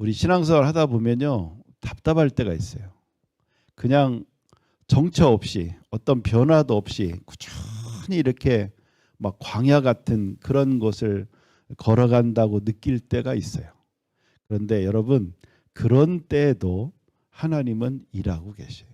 우리 신앙생활 하다 보면요 답답할 때가 있어요. 그냥 정처 없이 어떤 변화도 없이 꾸준히 이렇게 막 광야 같은 그런 곳을 걸어간다고 느낄 때가 있어요. 그런데 여러분 그런 때에도 하나님은 일하고 계셔요.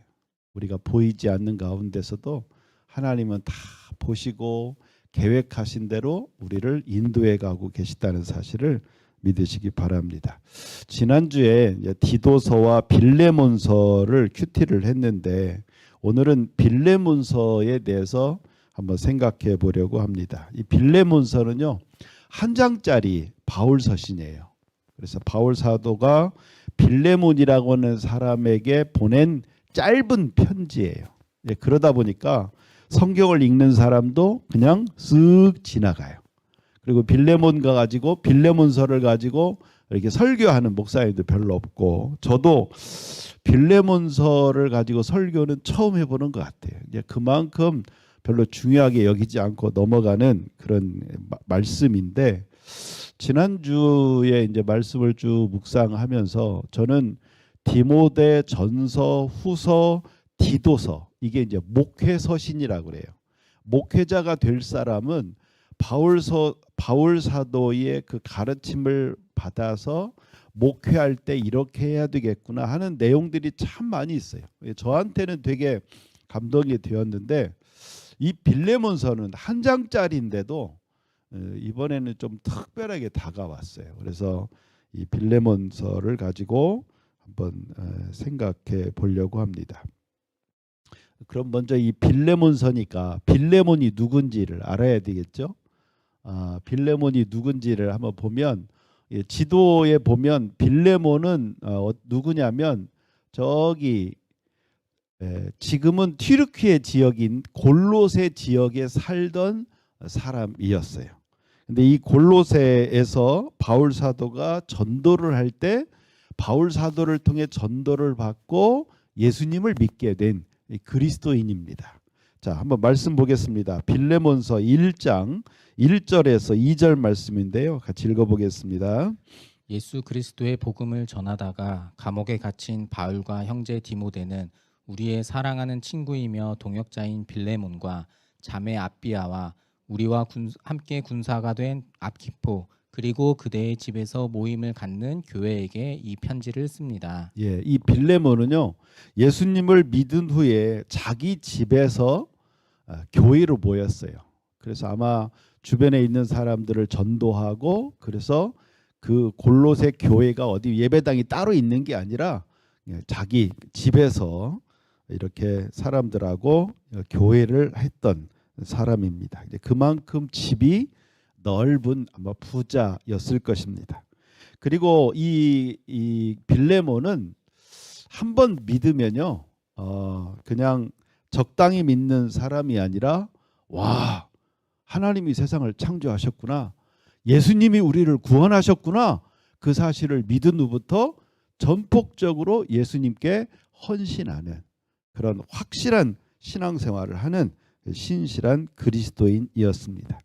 우리가 보이지 않는 가운데서도 하나님은 다 보시고 계획하신 대로 우리를 인도해 가고 계시다는 사실을 믿으시기 바랍니다. 지난주에 디도서와 빌레몬서를 큐티를 했는데 오늘은 빌레몬서에 대해서 한번 생각해 보려고 합니다. 이 빌레몬서는요 한 장짜리 바울 서신이에요. 그래서 바울 사도가 빌레몬이라고 하는 사람에게 보낸 짧은 편지예요. 예, 그러다 보니까 성경을 읽는 사람도 그냥 쓱 지나가요. 그리고 빌레몬가 가지고 빌레몬서를 가지고 이렇게 설교하는 목사님도 별로 없고 저도 빌레몬서를 가지고 설교는 처음 해보는 것 같아요. 이제 그만큼 별로 중요하게 여기지 않고 넘어가는 그런 마- 말씀인데 지난주에 이제 말씀을 쭉 묵상하면서 저는 디모데 전서 후서 디도서 이게 이제 목회 서신이라고 그래요. 목회자가 될 사람은 바울서 바울 사도의 그 가르침을 받아서 목회할 때 이렇게 해야 되겠구나 하는 내용들이 참 많이 있어요. 저한테는 되게 감동이 되었는데 이 빌레몬서는 한 장짜리인데도 어, 이번에는 좀 특별하게 다가왔어요. 그래서 이 빌레몬서를 가지고 한번 어, 생각해 보려고 합니다. 그럼 먼저 이 빌레몬서니까 빌레몬이 누군지를 알아야 되겠죠. 아, 빌레몬이 누군지를 한번 보면 예, 지도에 보면 빌레몬은 어, 누구냐면 저기 에, 지금은 튀르키예 지역인 골로세 지역에 살던 사람이었어요. 근데 이 골로새에서 바울 사도가 전도를 할 때 바울 사도를 통해 전도를 받고 예수님을 믿게 된이 그리스도인입니다. 자, 한번 말씀 보겠습니다. 빌레몬서 1장 1절에서 2절 말씀인데요. 같이 읽어 보겠습니다. 예수 그리스도의 복음을 전하다가 감옥에 갇힌 바울과 형제 디모데는 우리의 사랑하는 친구이며 동역자인 빌레몬과 자매 아비아와 우리와 군- 함께 군사가 된 압키포 그리고 그대의 집에서 모임을 갖는 교회에게 이 편지를 씁니다. 예, 이 빌레몬은요. 예수님을 믿은 후에 자기 집에서 아, 교회로 모였어요. 그래서 아마 주변에 있는 사람들을 전도하고 그래서 그 골로새 교회가 어디 예배당이 따로 있는 게 아니라 예, 자기 집에서 이렇게 사람들하고 교회를 했던 사람입니다. 이제 그만큼 집이 넓은 아마 부자였을 것입니다. 그리고 이, 이 빌레몬은 한 번 믿으면요, 어, 그냥 적당히 믿는 사람이 아니라 와 하나님이 세상을 창조하셨구나, 예수님이 우리를 구원하셨구나 그 사실을 믿은 후부터 전폭적으로 예수님께 헌신하는 그런 확실한 신앙생활을 하는 신실한 그리스도인이었습니다.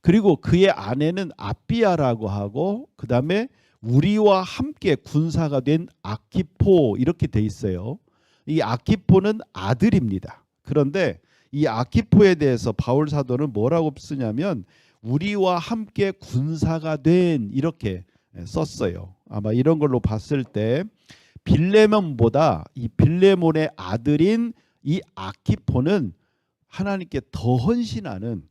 그리고 그의 아내는 아비아라고 하고 그 다음에 우리와 함께 군사가 된 아키포 이렇게 돼 있어요. 이 아키포는 아들입니다. 그런데 이 아키포에 대해서 바울 사도는 뭐라고 쓰냐면 우리와 함께 군사가 된 이렇게 썼어요. 아마 이런 걸로 봤을 때 빌레몬보다 이 빌레몬의 아들인 이 아키포는 하나님께 더 헌신하는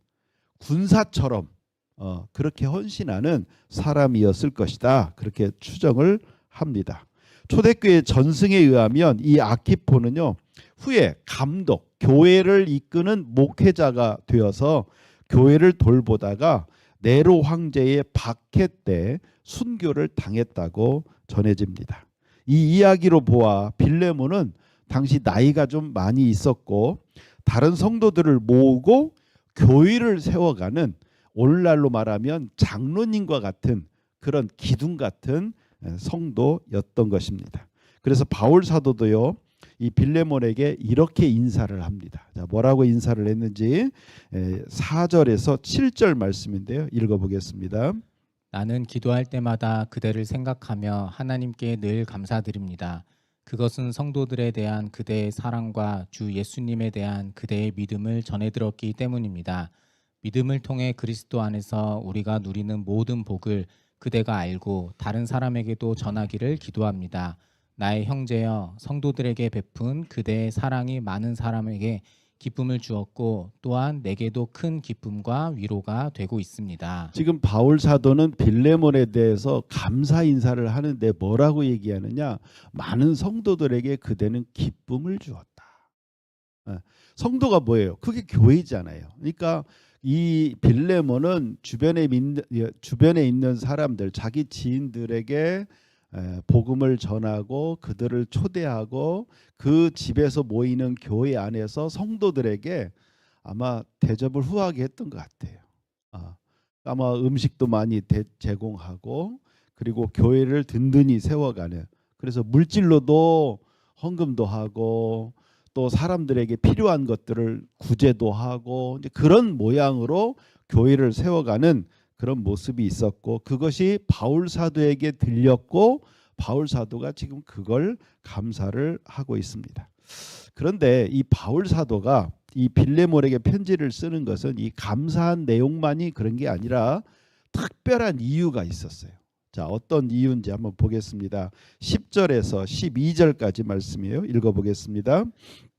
군사처럼 어, 그렇게 헌신하는 사람이었을 것이다. 그렇게 추정을 합니다. 초대교회 전승에 의하면 이 아키포는요 후에 감독, 교회를 이끄는 목회자가 되어서 교회를 돌보다가 네로 황제의 박해 때 순교를 당했다고 전해집니다. 이 이야기로 보아 빌레몬은 당시 나이가 좀 많이 있었고 다른 성도들을 모으고 교회를 세워가는 오늘날로 말하면 장로님과 같은 그런 기둥 같은 성도였던 것입니다. 그래서 바울 사도도요. 이 빌레몬에게 이렇게 인사를 합니다. 자, 뭐라고 인사를 했는지 4절에서 7절 말씀인데요. 읽어 보겠습니다. 나는 기도할 때마다 그대를 생각하며 하나님께 늘 감사드립니다. 그것은 성도들에 대한 그대의 사랑과 주 예수님에 대한 그대의 믿음을 전해 들었기 때문입니다. 믿음을 통해 그리스도 안에서 우리가 누리는 모든 복을 그대가 알고 다른 사람에게도 전하기를 기도합니다. 나의 형제여 성도들에게 베푼 그대의 사랑이 많은 사람에게 기쁨을 주었고 또한 내게도 큰 기쁨과 위로가 되고 있습니다. 지금 바울 사도는 빌레몬에 대해서 감사 인사를 하는데 뭐라고 얘기하느냐? 많은 성도들에게 그대는 기쁨을 주었다. 예, 성도가 뭐예요? 그게 교회잖아요. 그러니까 이 빌레몬은 주변에 예, 주변에 있는 사람들, 자기 지인들에게 에, 복음을 전하고 그들을 초대하고 그 집에서 모이는 교회 안에서 성도들에게 아마 대접을 후하게 했던 것 같아요. 아, 아마 음식도 많이 대- 제공하고 그리고 교회를 든든히 세워가는 그래서 물질로도 헌금도 하고 또 사람들에게 필요한 것들을 구제도 하고 그런 모양으로 교회를 세워가는 그런 모습이 있었고 그것이 바울 사도에게 들렸고 바울 사도가 지금 그걸 감사를 하고 있습니다. 그런데 이 바울 사도가 이 빌레몬에게 편지를 쓰는 것은 이 감사한 내용만이 그런 게 아니라 특별한 이유가 있었어요. 자, 어떤 이유인지 한번 보겠습니다. 10절에서 12절까지 말씀이에요. 읽어 보겠습니다.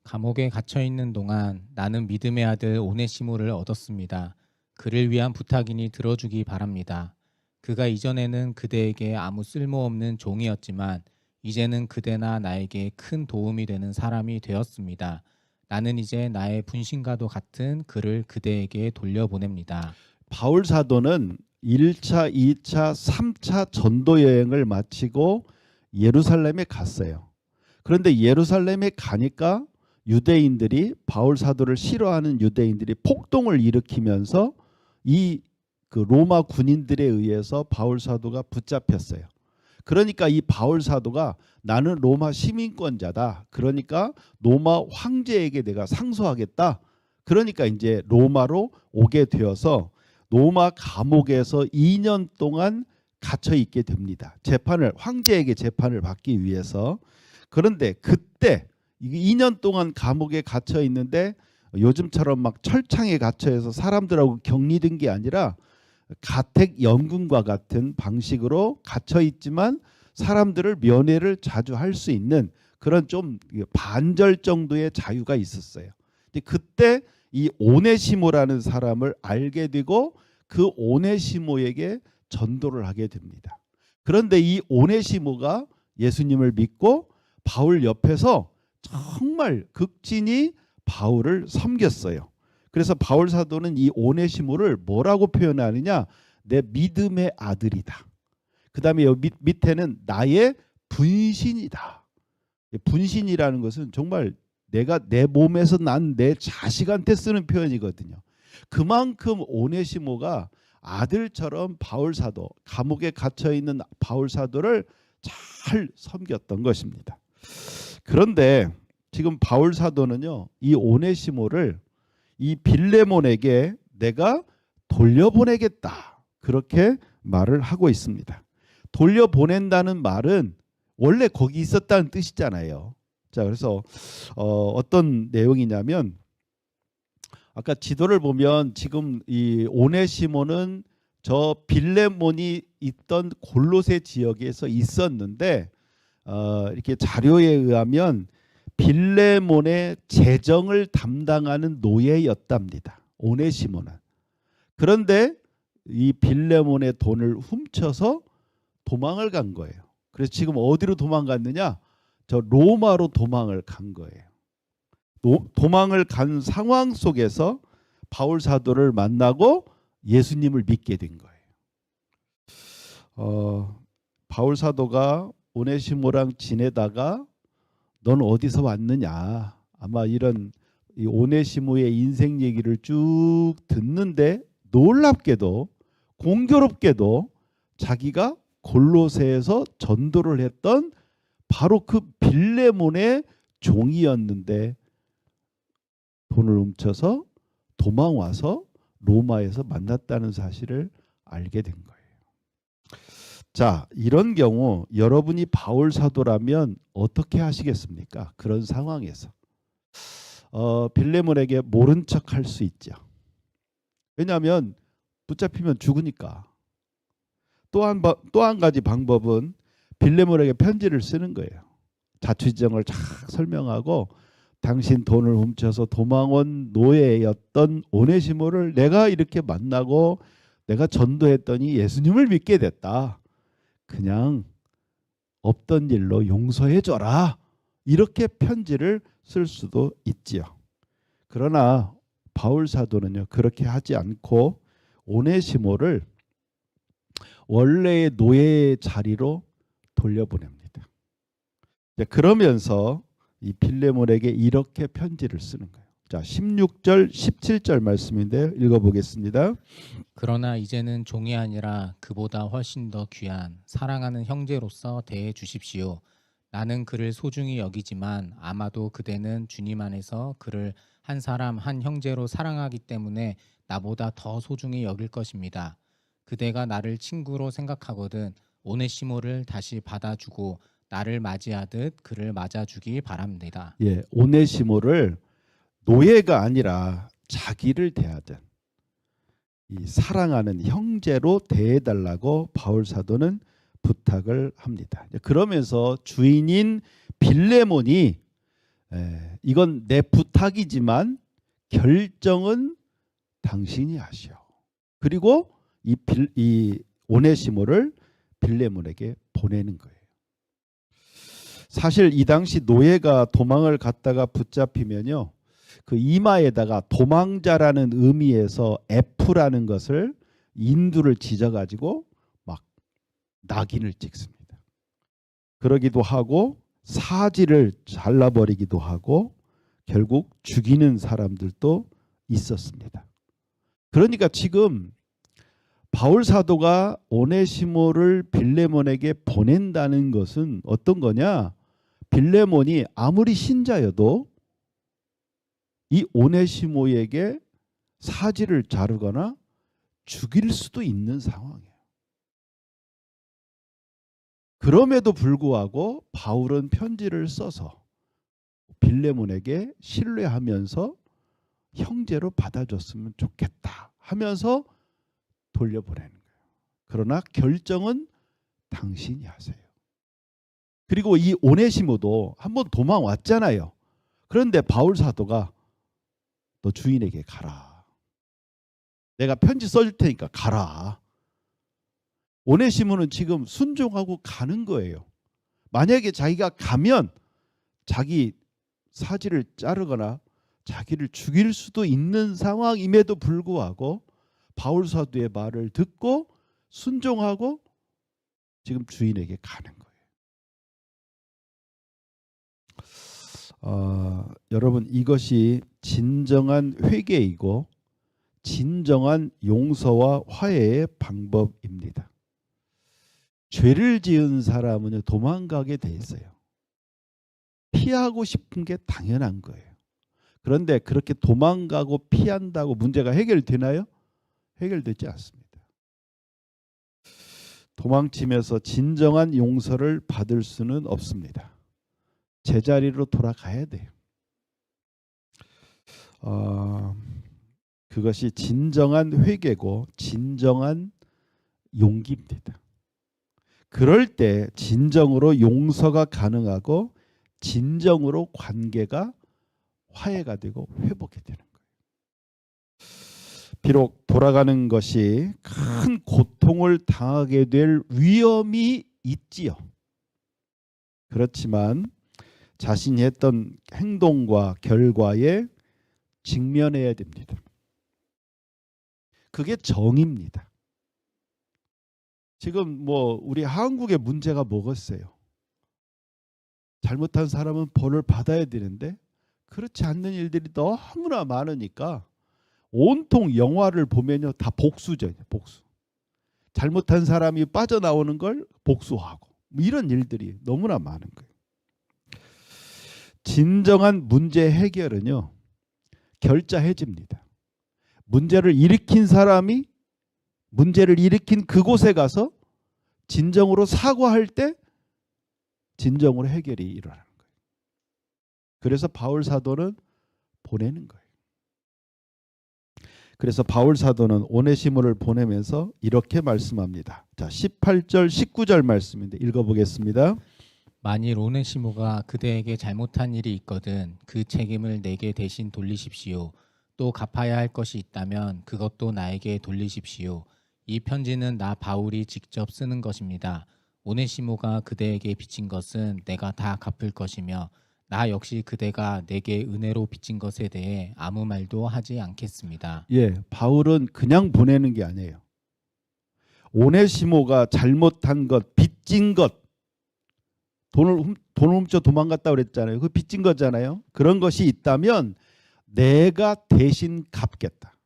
감옥에 갇혀 있는 동안 나는 믿음의 아들 오네시모를 얻었습니다. 그를 위한 부탁이니 들어주기 바랍니다. 그가 이전에는 그대에게 아무 쓸모없는 종이었지만 이제는 그대나 나에게 큰 도움이 되는 사람이 되었습니다. 나는 이제 나의 분신과도 같은 그를 그대에게 돌려보냅니다. 바울 사도는 1차, 2차, 3차 전도 여행을 마치고 예루살렘에 갔어요. 그런데 예루살렘에 가니까 유대인들이 바울 사도를 싫어하는 유대인들이 폭동을 일으키면서 이 그 로마 군인들에 의해서 바울 사도가 붙잡혔어요. 그러니까 이 바울 사도가 나는 로마 시민권자다. 그러니까 로마 황제에게 내가 상소하겠다. 그러니까 이제 로마로 오게 되어서 로마 감옥에서 2년 동안 갇혀 있게 됩니다. 재판을 황제에게 재판을 받기 위해서. 그런데 그때 이게 2년 동안 감옥에 갇혀 있는데 요즘처럼 막 철창에 갇혀서 사람들하고 격리된 게 아니라 가택 연금과 같은 방식으로 갇혀 있지만 사람들을 면회를 자주 할 수 있는 그런 좀 반절 정도의 자유가 있었어요. 근데 그때 이 오네시모라는 사람을 알게 되고 그 오네시모에게 전도를 하게 됩니다. 그런데 이 오네시모가 예수님을 믿고 바울 옆에서 정말 극진히 바울을 섬겼어요. 그래서 바울 사도는 이 오네시모를 뭐라고 표현하느냐? 내 믿음의 아들이다. 그다음에 여기 밑, 밑에는 나의 분신이다. 분신이라는 것은 정말 내가 내 몸에서 난 내 자식한테 쓰는 표현이거든요. 그만큼 오네시모가 아들처럼 바울 사도 감옥에 갇혀 있는 바울 사도를 잘 섬겼던 것입니다. 그런데 지금 바울 사도는요, 이 오네시모를 이 빌레몬에게 내가 돌려보내겠다. 그렇게 말을 하고 있습니다. 돌려보낸다는 말은 원래 거기 있었다는 뜻이잖아요. 자, 그래서 어, 어떤 내용이냐면 아까 지도를 보면 지금 이 오네시모는 저 빌레몬이 있던 골로새 지역에서 있었는데 어, 이렇게 자료에 의하면 빌레몬의 재정을 담당하는 노예였답니다. 오네시모는. 그런데 이 빌레몬의 돈을 훔쳐서 도망을 간 거예요. 그래서 지금 어디로 도망갔느냐? 저 로마로 도망을 간 거예요. 도, 도망을 간 상황 속에서 바울 사도를 만나고 예수님을 믿게 된 거예요. 어, 바울 사도가 오네시모랑 지내다가 넌 어디서 왔느냐? 아마 이런 이 오네시모의 인생 얘기를 쭉 듣는데 놀랍게도 공교롭게도 자기가 골로새에서 전도를 했던 바로 그 빌레몬의 종이었는데 돈을 훔쳐서 도망와서 로마에서 만났다는 사실을 알게 된 거예요. 자, 이런 경우 여러분이 바울 사도라면 어떻게 하시겠습니까? 그런 상황에서 어, 빌레몬에게 모른 척할 수 있죠. 왜냐하면 붙잡히면 죽으니까. 또한 또한 가지 방법은 빌레몬에게 편지를 쓰는 거예요. 자취정을 쫙 설명하고 당신 돈을 훔쳐서 도망온 노예였던 오네시모를 내가 이렇게 만나고 내가 전도했더니 예수님을 믿게 됐다. 그냥 없던 일로 용서해 줘라. 이렇게 편지를 쓸 수도 있지요. 그러나 바울 사도는요. 그렇게 하지 않고 오네시모를 원래의 노예의 자리로 돌려보냅니다. 그러면서 이 빌레몬에게 이렇게 편지를 쓰는 거예요. 자, 16절, 17절 말씀인데요. 읽어 보겠습니다. 그러나 이제는 종이 아니라 그보다 훨씬 더 귀한 사랑하는 형제로서 대해 주십시오. 나는 그를 소중히 여기지만 아마도 그대는 주님 안에서 그를 한 사람 한 형제로 사랑하기 때문에 나보다 더 소중히 여길 것입니다. 그대가 나를 친구로 생각하거든 오네시모를 다시 받아주고 나를 맞이하듯 그를 맞아주기 바랍니다. 예, 오네시모를 노예가 아니라 자기를 대하든 이 사랑하는 형제로 대해달라고 바울 사도는 부탁을 합니다. 그러면서 주인인 빌레몬이 에, 이건 내 부탁이지만 결정은 당신이 하시오. 그리고 이, 빌, 이 오네시모를 빌레몬에게 보내는 거예요. 사실 이 당시 노예가 도망을 갔다가 붙잡히면요. 그 이마에다가 도망자라는 의미에서 F라는 것을 인두를 지져 가지고 막 낙인을 찍습니다. 그러기도 하고 사지를 잘라 버리기도 하고 결국 죽이는 사람들도 있었습니다. 그러니까 지금 바울 사도가 오네시모를 빌레몬에게 보낸다는 것은 어떤 거냐? 빌레몬이 아무리 신자여도 이 오네시모에게 사지를 자르거나 죽일 수도 있는 상황이에요. 그럼에도 불구하고 바울은 편지를 써서 빌레몬에게 신뢰하면서 형제로 받아줬으면 좋겠다 하면서 돌려보내는 거예요. 그러나 결정은 당신이 하세요. 그리고 이 오네시모도 한번 도망왔잖아요. 그런데 바울 사도가 너 주인에게 가라. 내가 편지 써줄 테니까 가라. 오네시모는 지금 순종하고 가는 거예요. 만약에 자기가 가면 자기 사지를 자르거나 자기를 죽일 수도 있는 상황임에도 불구하고 바울 사도의 말을 듣고 순종하고 지금 주인에게 가는 거예요. 어, 여러분 이것이 진정한 회개이고 진정한 용서와 화해의 방법입니다. 죄를 지은 사람은 도망가게 돼 있어요. 피하고 싶은 게 당연한 거예요. 그런데 그렇게 도망가고 피한다고 문제가 해결되나요? 해결되지 않습니다. 도망치면서 진정한 용서를 받을 수는 없습니다. 제자리로 돌아가야 돼요. 어, 그것이 진정한 회개고 진정한 용기입니다. 그럴 때 진정으로 용서가 가능하고 진정으로 관계가 화해가 되고 회복이 되는 거예요. 비록 돌아가는 것이 큰 고통을 당하게 될 위험이 있지요. 그렇지만 자신이 했던 행동과 결과에 직면해야 됩니다. 그게 정입니다. 지금 뭐 우리 한국의 문제가 뭐겠어요? 잘못한 사람은 벌을 받아야 되는데 그렇지 않는 일들이 너무나 많으니까 온통 영화를 보면요 다 복수죠 복수 잘못한 사람이 빠져나오는 걸 복수하고 뭐 이런 일들이 너무나 많은 거예요 진정한 문제 해결은요 결자 해지입니다 문제를 일으킨 사람이 문제를 일으킨 그곳에 가서 진정으로 사과할 때 진정으로 해결이 일어나는 거예요. 그래서 바울 사도는 보내는 거예요. 그래서 바울 사도는 오네시모를 보내면서 이렇게 말씀합니다. 자, 18절 19절 말씀인데 읽어 보겠습니다. 만일 오네시모가 그대에게 잘못한 일이 있거든 그 책임을 내게 대신 돌리십시오. 또 갚아야 할 것이 있다면 그것도 나에게 돌리십시오. 이 편지는 나 바울이 직접 쓰는 것입니다. 오네시모가 그대에게 빚진 것은 내가 다 갚을 것이며 나 역시 그대가 내게 은혜로 빚진 것에 대해 아무 말도 하지 않겠습니다. 예, 바울은 그냥 보내는 게 아니에요. 오네시모가 잘못한 것, 빚진 것, 돈을 훔, 돈을 훔쳐 도망갔다 그랬잖아요. 그 빚진 거잖아요. 그런 것이 있다면 내가 대신 갚겠다.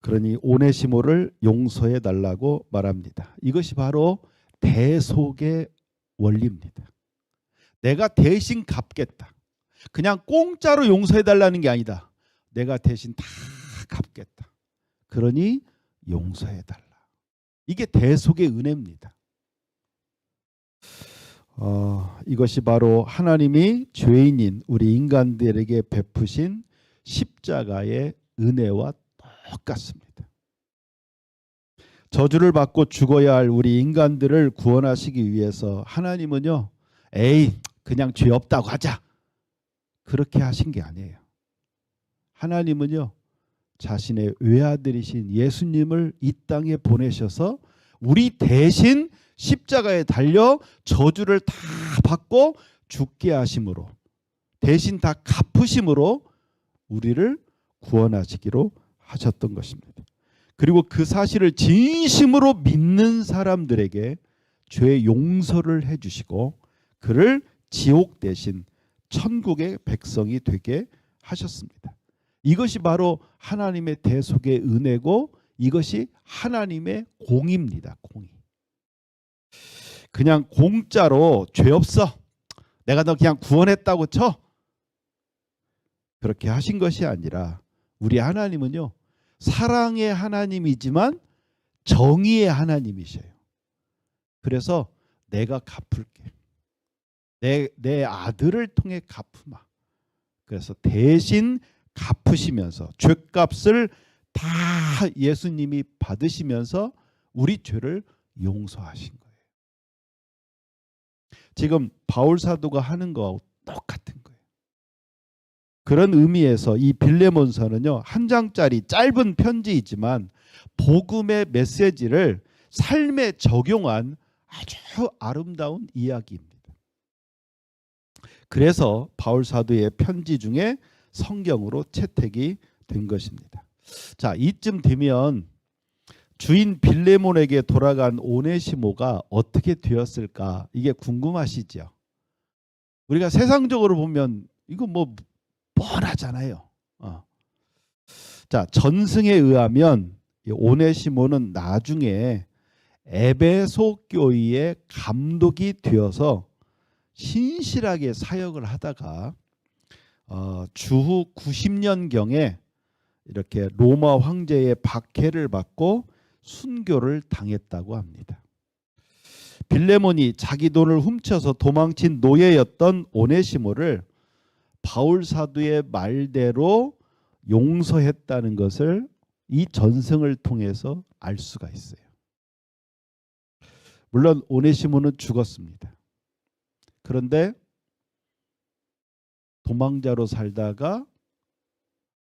그러니 오네시모를 용서해 달라고 말합니다. 이것이 바로 대속의 원리입니다. 내가 대신 갚겠다. 그냥 공짜로 용서해 달라는 게 아니다. 내가 대신 다 갚겠다. 그러니 용서해 달라. 이게 대속의 은혜입니다. 어, 이것이 바로 하나님이 죄인인 우리 인간들에게 베푸신 십자가의 은혜와 똑같습니다. 저주를 받고 죽어야 할 우리 인간들을 구원하시기 위해서 하나님은요, 에이, 그냥 죄 없다고 하자. 그렇게 하신 게 아니에요. 하나님은요, 자신의 외아들이신 예수님을 이 땅에 보내셔서 우리 대신 십자가에 달려 저주를 다 받고 죽게 하심으로 대신 다 갚으심으로 우리를 구원하시기로 하셨던 것입니다. 그리고 그 사실을 진심으로 믿는 사람들에게 죄 용서를 해 주시고 그를 지옥 대신 천국의 백성이 되게 하셨습니다. 이것이 바로 하나님의 대속의 은혜고 이것이 하나님의 공입니다. 공이. 그냥 공짜로 죄 없어. 내가 너 그냥 구원했다고 쳐. 그렇게 하신 것이 아니라 우리 하나님은요. 사랑의 하나님이지만 정의의 하나님이셔요. 그래서 내가 갚을게. 내, 내 아들을 통해 갚으마. 그래서 대신 갚으시면서 죄값을 다 예수님이 받으시면서 우리 죄를 용서하신 거예요. 지금 바울 사도가 하는 거하고 똑같은 거예요. 그런 의미에서 이 빌레몬서는요 한 장짜리 짧은 편지이지만 복음의 메시지를 삶에 적용한 아주 아름다운 이야기입니다. 그래서 바울 사도의 편지 중에 성경으로 채택이 된 것입니다. 자, 이쯤 되면 주인 빌레몬에게 돌아간 오네시모가 어떻게 되었을까? 이게 궁금하시죠? 우리가 세상적으로 보면 이거 뭐 뻔하잖아요. 어. 자, 전승에 의하면 이 오네시모는 나중에 에베소 교회의 감독이 되어서 신실하게 사역을 하다가 어, 주후 90년 경에 이렇게 로마 황제의 박해를 받고 순교를 당했다고 합니다. 빌레몬이 자기 돈을 훔쳐서 도망친 노예였던 오네시모를 바울 사도의 말대로 용서했다는 것을 이 전승을 통해서 알 수가 있어요. 물론 오네시모는 죽었습니다. 그런데 도망자로 살다가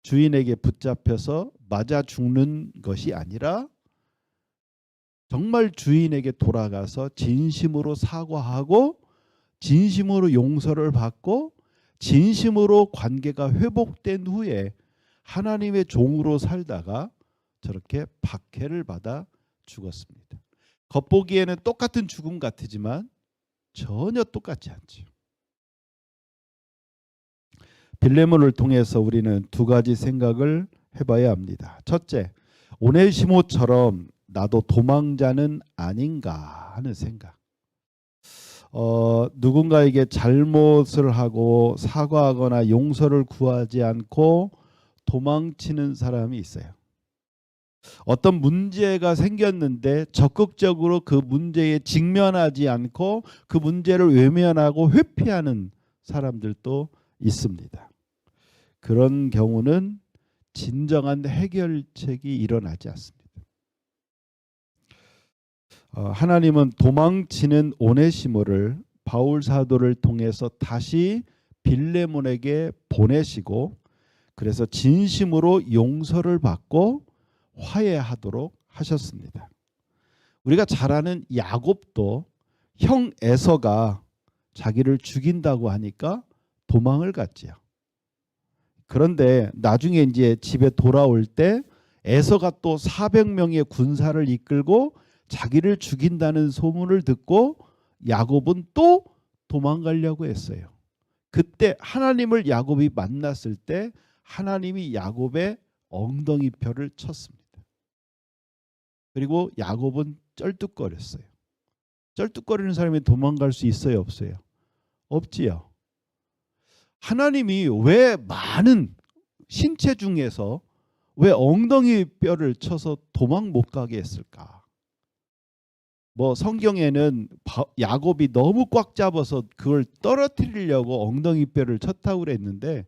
주인에게 붙잡혀서 맞아 죽는 것이 아니라 정말 주인에게 돌아가서 진심으로 사과하고 진심으로 용서를 받고 진심으로 관계가 회복된 후에 하나님의 종으로 살다가 저렇게 박해를 받아 죽었습니다. 겉보기에는 똑같은 죽음 같지만 전혀 똑같지 않죠. 빌레몬을 통해서 우리는 두 가지 생각을 해봐야 합니다. 첫째, 오네시모처럼 나도 도망자는 아닌가 하는 생각. 어, 누군가에게 잘못을 하고 사과하거나 용서를 구하지 않고 도망치는 사람이 있어요. 어떤 문제가 생겼는데 적극적으로 그 문제에 직면하지 않고 그 문제를 외면하고 회피하는 사람들도 있습니다. 그런 경우는 진정한 해결책이 일어나지 않습니다. 어, 하나님은 도망치는 오네시모를 바울 사도를 통해서 다시 빌레몬에게 보내시고 그래서 진심으로 용서를 받고 화해하도록 하셨습니다. 우리가 잘 아는 야곱도 형 에서가 자기를 죽인다고 하니까 도망을 갔지요. 그런데 나중에 이제 집에 돌아올 때 에서가 또 400명의 군사를 이끌고 자기를 죽인다는 소문을 듣고 야곱은 또 도망가려고 했어요. 그때 하나님을 야곱이 만났을 때 하나님이 야곱의 엉덩이 뼈를 쳤습니다. 그리고 야곱은 쩔뚝거렸어요. 쩔뚝거리는 사람이 도망갈 수 있어요, 없어요? 없지요. 하나님이 왜 많은 신체 중에서 왜 엉덩이 뼈를 쳐서 도망 못 가게 했을까? 뭐 성경에는 바- 야곱이 너무 꽉 잡아서 그걸 떨어뜨리려고 엉덩이 뼈를 쳤다고 그랬는데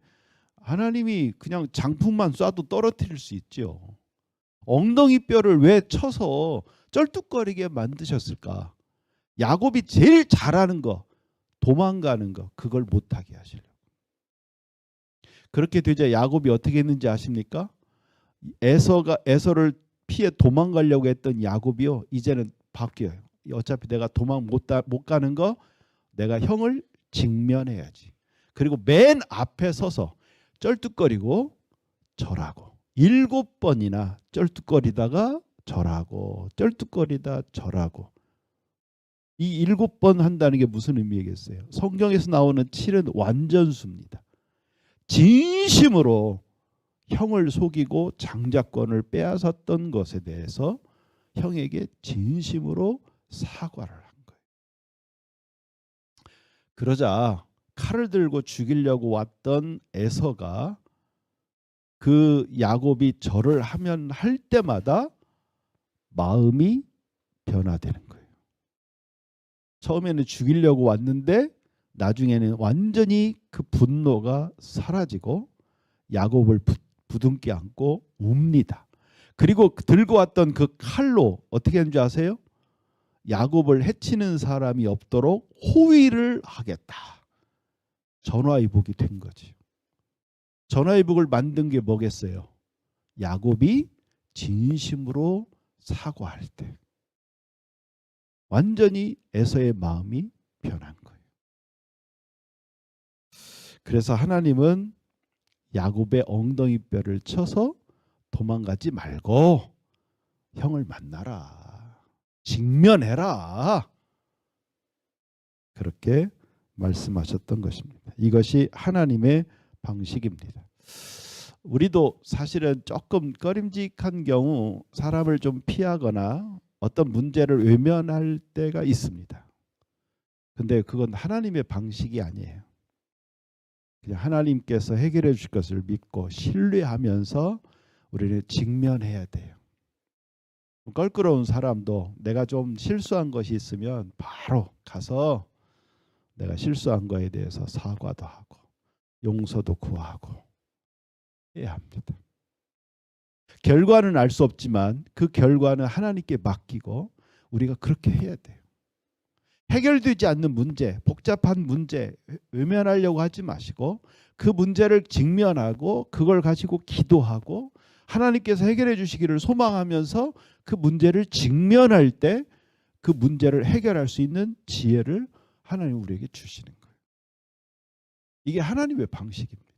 하나님이 그냥 장풍만 쏴도 떨어뜨릴 수 있죠. 엉덩이 뼈를 왜 쳐서 쩔뚝거리게 만드셨을까? 야곱이 제일 잘하는 거 도망가는 거 그걸 못하게 하시려고. 그렇게 되자 야곱이 어떻게 했는지 아십니까? 에서가 에서를 피해 도망가려고 했던 야곱이요 이제는 바뀌어요. 어차피 내가 도망 못, 다, 못 가는 거 내가 형을 직면해야지. 그리고 맨 앞에 서서 쩔뚝거리고 절하고 일곱 번이나 쩔뚝거리다가 절하고 쩔뚝거리다 절하고 이 일곱 번 한다는 게 무슨 의미겠어요? 성경에서 나오는 7은 완전수입니다. 진심으로 형을 속이고 장자권을 빼앗았던 것에 대해서 형에게 진심으로 사과를 한 거예요. 그러자 칼을 들고 죽이려고 왔던 에서가 그 야곱이 절을 하면 할 때마다 마음이 변화되는 거예요. 처음에는 죽이려고 왔는데 나중에는 완전히 그 분노가 사라지고 야곱을 부, 부둥켜 안고 웁니다. 그리고 들고 왔던 그 칼로 어떻게 줄 아세요? 야곱을 해치는 사람이 없도록 호위를 하겠다. 전화위복이 된 거지. 전화위복을 만든 게 뭐겠어요? 야곱이 진심으로 사과할 때 완전히 에서의 마음이 변한 거예요. 그래서 하나님은 야곱의 엉덩이 뼈를 쳐서 도망가지 말고 형을 만나라. 직면해라. 그렇게 말씀하셨던 것입니다. 이것이 하나님의 방식입니다. 우리도 사실은 조금 꺼림직한 경우 사람을 좀 피하거나 어떤 문제를 외면할 때가 있습니다. 근데 그건 하나님의 방식이 아니에요. 그냥 하나님께서 해결해 주실 것을 믿고 신뢰하면서 우리는 직면해야 돼요. 껄끄러운 사람도 내가 좀 실수한 것이 있으면 바로 가서 내가 실수한 거에 대해서 사과도 하고 용서도 구하고 해야 합니다. 결과는 알 수 없지만 그 결과는 하나님께 맡기고 우리가 그렇게 해야 돼요. 해결되지 않는 문제, 복잡한 문제 외면하려고 하지 마시고 그 문제를 직면하고 그걸 가지고 기도하고 하나님께서 해결해 주시기를 소망하면서 그 문제를 직면할 때 그 문제를 해결할 수 있는 지혜를 하나님 우리에게 주시는 거예요. 이게 하나님의 방식입니다.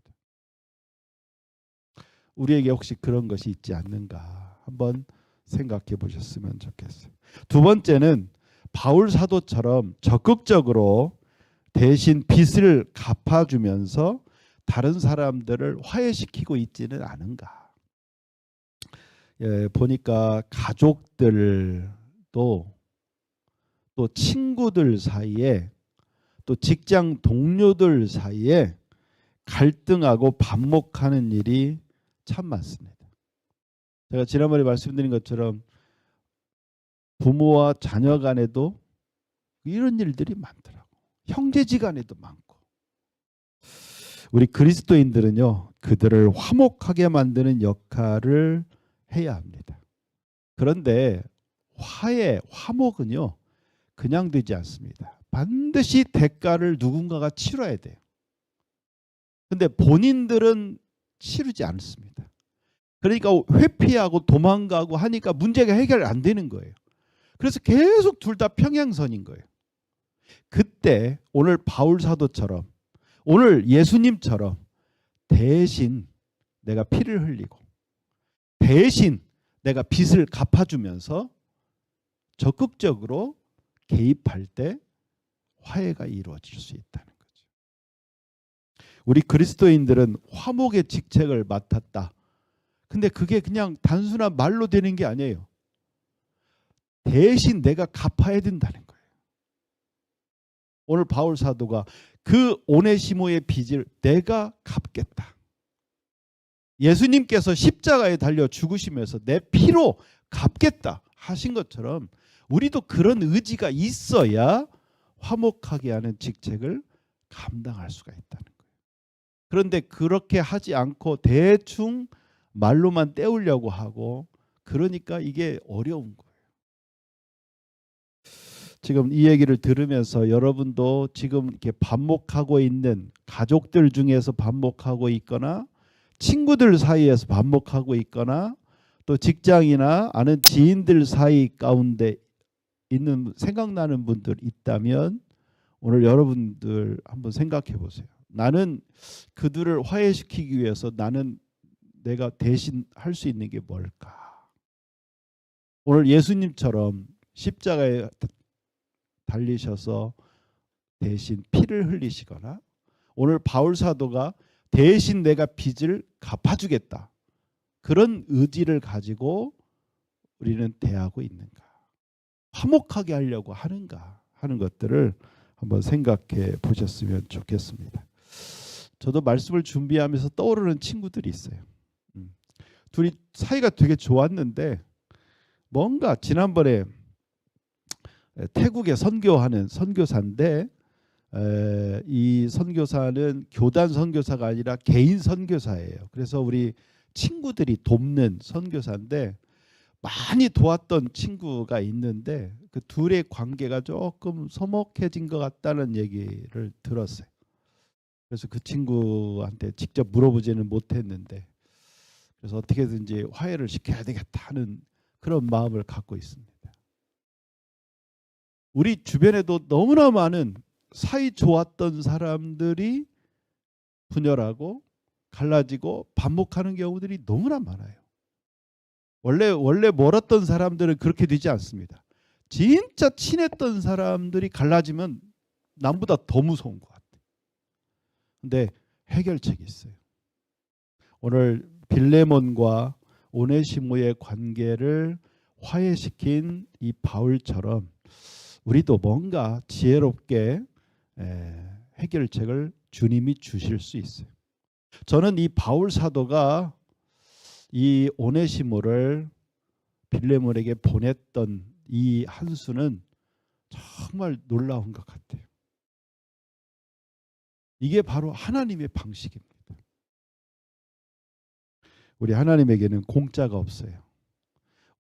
우리에게 혹시 그런 것이 있지 않는가 한번 생각해 보셨으면 좋겠어요. 두 번째는 바울 사도처럼 적극적으로 대신 빚을 갚아주면서 다른 사람들을 화해시키고 있지는 않은가. 예, 보니까 가족들도 또 친구들 사이에 또 직장 동료들 사이에 갈등하고 반목하는 일이 참 많습니다. 제가 지난번에 말씀드린 것처럼 부모와 자녀 간에도 이런 일들이 많더라고. 형제지간에도 많고. 우리 그리스도인들은요 그들을 화목하게 만드는 역할을 해야 합니다. 그런데 화해, 화목은요 그냥 되지 않습니다. 반드시 대가를 누군가가 치러야 돼요. 근데 본인들은 치르지 않습니다. 그러니까 회피하고 도망가고 하니까 문제가 해결 안 되는 거예요. 그래서 계속 둘 다 평행선인 거예요. 그때 오늘 바울 사도처럼 오늘 예수님처럼 대신 내가 피를 흘리고 대신 내가 빚을 갚아주면서 적극적으로 개입할 때 화해가 이루어질 수 있다는 거죠. 우리 그리스도인들은 화목의 직책을 맡았다. 근데 그게 그냥 단순한 말로 되는 게 아니에요. 대신 내가 갚아야 된다는 거예요. 오늘 바울 사도가 그 오네시모의 빚을 내가 갚겠다. 예수님께서 십자가에 달려 죽으시면서 내 피로 갚겠다 하신 것처럼 우리도 그런 의지가 있어야 화목하게 하는 직책을 감당할 수가 있다는 거예요. 그런데 그렇게 하지 않고 대충 말로만 때우려고 하고 그러니까 이게 어려운 거예요. 지금 이 얘기를 들으면서 여러분도 지금 이렇게 반목하고 있는 가족들 중에서 반목하고 있거나 친구들 사이에서 반목하고 있거나 또 직장이나 아는 지인들 사이 가운데 있는 생각나는 분들 있다면 오늘 여러분들 한번 생각해 보세요. 나는 그들을 화해시키기 위해서 나는 내가 대신 할 수 있는 게 뭘까? 오늘 예수님처럼 십자가에 달리셔서 대신 피를 흘리시거나 오늘 바울 사도가 대신 내가 빚을 갚아주겠다. 그런 의지를 가지고 우리는 대하고 있는가? 화목하게 하려고 하는가 하는 것들을 한번 생각해 보셨으면 좋겠습니다. 저도 말씀을 준비하면서 떠오르는 친구들이 있어요. 음. 둘이 사이가 되게 좋았는데 뭔가 지난번에 태국에 선교하는 선교사인데 에, 이 선교사는 교단 선교사가 아니라 개인 선교사예요. 그래서 우리 친구들이 돕는 선교사인데 많이 도왔던 친구가 있는데 그 둘의 관계가 조금 서먹해진 것 같다는 얘기를 들었어요. 그래서 그 친구한테 직접 물어보지는 못했는데 그래서 어떻게든지 화해를 시켜야 되겠다 하는 그런 마음을 갖고 있습니다. 우리 주변에도 너무나 많은 사이 좋았던 사람들이 분열하고 갈라지고 반목하는 경우들이 너무나 많아요. 원래 원래 멀었던 사람들은 그렇게 되지 않습니다. 진짜 친했던 사람들이 갈라지면 남보다 더 무서운 것 같아요. 근데 해결책이 있어요. 오늘 빌레몬과 오네시모의 관계를 화해시킨 이 바울처럼 우리도 뭔가 지혜롭게 에, 해결책을 주님이 주실 수 있어요. 저는 이 바울 사도가 이 오네시모를 빌레몬에게 보냈던 이 한 수는 정말 놀라운 것 같아요. 이게 바로 하나님의 방식입니다. 우리 하나님에게는 공짜가 없어요.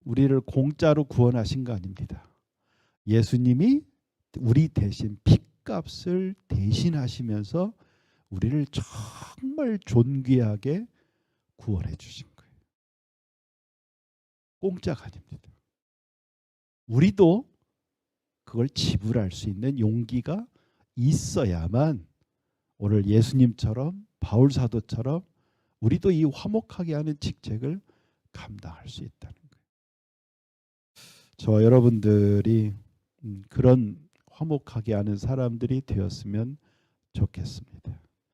우리를 공짜로 구원하신 거 아닙니다. 예수님이 우리 대신 핏 값을 대신하시면서 우리를 정말 존귀하게 구원해 주신 거예요. 공짜가 아닙니다. 우리도 그걸 지불할 수 있는 용기가 있어야만 오늘 예수님처럼 바울 사도처럼 우리도 이 화목하게 하는 직책을 감당할 수 있다는 거예요. 저 여러분들이 음, 그런 화목하게 하는 사람들이 되었으면 좋겠습니다.